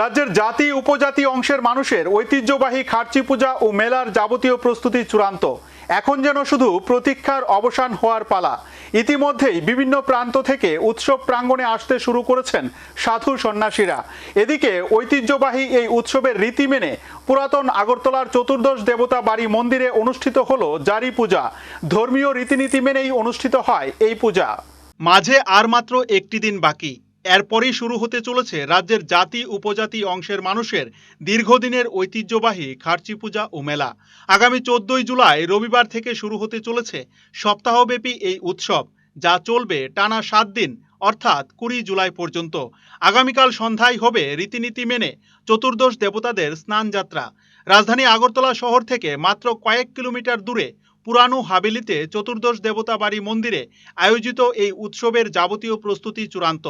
রাজ্যের জাতি, উপজাতি অংশের মানুষের ঐতিহ্যবাহী খার্চি পূজা ও মেলার যাবতীয় প্রস্তুতি চূড়ান্ত। এখন যেন শুধু প্রতীক্ষার অবসান হওয়ার পালা। ইতিমধ্যেই বিভিন্ন প্রান্ত থেকে উৎসব প্রাঙ্গণে আসতে শুরু করেছেন সাধু সন্ন্যাসীরা। এদিকে ঐতিহ্যবাহী এই উৎসবের রীতি মেনে পুরাতন আগরতলার চতুর্দশ দেবতা বাড়ি মন্দিরে অনুষ্ঠিত হলো জারি পূজা। ধর্মীয় রীতিনীতি মেনেই অনুষ্ঠিত হয় এই পূজা। মাঝে আর মাত্র একটি দিন বাকি। এরপরই শুরু হতে চলেছে রাজ্যের জাতি উপজাতি অংশের মানুষের দীর্ঘদিনের ঐতিহ্যবাহী খার্চি পূজা ও মেলা। আগামী চোদ্দই জুলাই রবিবার থেকে শুরু হতে চলেছে সপ্তাহব্যাপী এই উৎসব, যা চলবে টানা সাত দিন, অর্থাৎ কুড়ি জুলাই পর্যন্ত। আগামীকাল সন্ধ্যায় হবে রীতিনীতি মেনে চতুর্দশ দেবতাদের স্নান যাত্রা রাজধানী আগরতলা শহর থেকে মাত্র কয়েক কিলোমিটার দূরে পুরানো হাবেলিতে চতুর্দশ দেবতা বাড়ি মন্দিরে আয়োজিত এই উৎসবের যাবতীয় প্রস্তুতি চূড়ান্ত।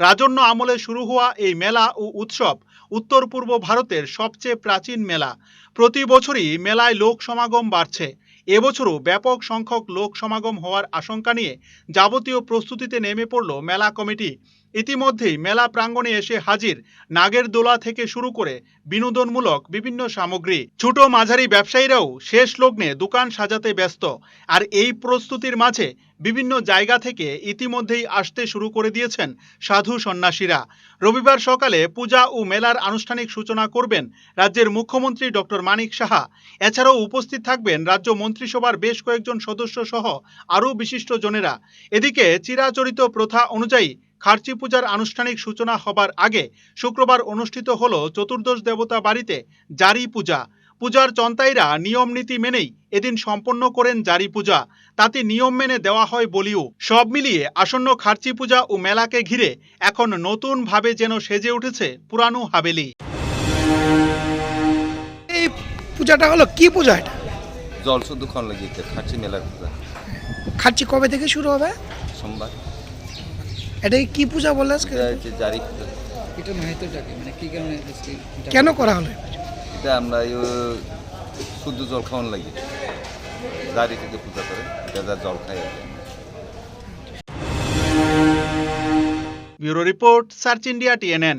রাজন্য আমলে শুরু হওয়া এই মেলা ও উৎসব উত্তর পূর্ব ভারতের সবচেয়ে প্রাচীন মেলা। প্রতি বছরই মেলায় লোক সমাগম বাড়ছে। এবছরও ব্যাপক সংখ্যক লোক সমাগম হওয়ার আশঙ্কা নিয়ে যাবতীয় প্রস্তুতিতে নেমে পড়ল মেলা কমিটি। ইতিমধ্যেই মেলা প্রাঙ্গণে এসে হাজির নাগের দোলা থেকে শুরু করে বিনোদনমূলক বিভিন্ন সামগ্রী। ছোট মাঝারি ব্যবসায়ীরাও শেষ লগ্নে দোকান সাজাতে ব্যস্ত। আর এই প্রস্তুতির মাঝে বিভিন্ন জায়গা থেকে ইতিমধ্যেই আসতে শুরু করে দিয়েছেন সাধু সন্ন্যাসীরা। রবিবার সকালে পূজা ও মেলার আনুষ্ঠানিক সূচনা করবেন রাজ্যের মুখ্যমন্ত্রী ডক্টর মানিক সাহা। এছাড়াও উপস্থিত থাকবেন রাজ্য মন্ত্রিসভার বেশ কয়েকজন সদস্য সহ আরও বিশিষ্ট জনেরা। এদিকে চিরাচরিত প্রথা অনুযায়ী খার্চি পূজার আনুষ্ঠানিক সূচনা হবার আগে শুক্রবার অনুষ্ঠিত হল চতুর্দশ দেবতা বাড়িতে জারি পূজা। পূজার চন্তাইরা নিয়ম নীতি মেনেই এদিন সম্পন্ন করেন জারি পূজা। তাতে নিয়ম মেনে দেওয়া হয় বলিও। সব মিলিয়ে আসন্ন খার্চি পূজা ও মেলাকে ঘিরে এখন নতুন ভাবে যেন সেজে উঠেছে পুরানো হাবেলি। এই পূজাটা হলো কি পূজা এটা? জল শুদ্ধ খন লাগিয়েছে খাচ্ছি মেলার পূজা। খাচ্ছি কবে থেকে শুরু হবে? সোমবার। এটা কি পূজা বলে আজকে? জারি এটা মাহিতটাকে মানে কি কারণে কেন করা হলো? এটা আমরা শুদ্ধ জল খাওয়ান লাগে। জারি থেকে পূজা করে এটা যা জল খাই। Bureau report search India TNN.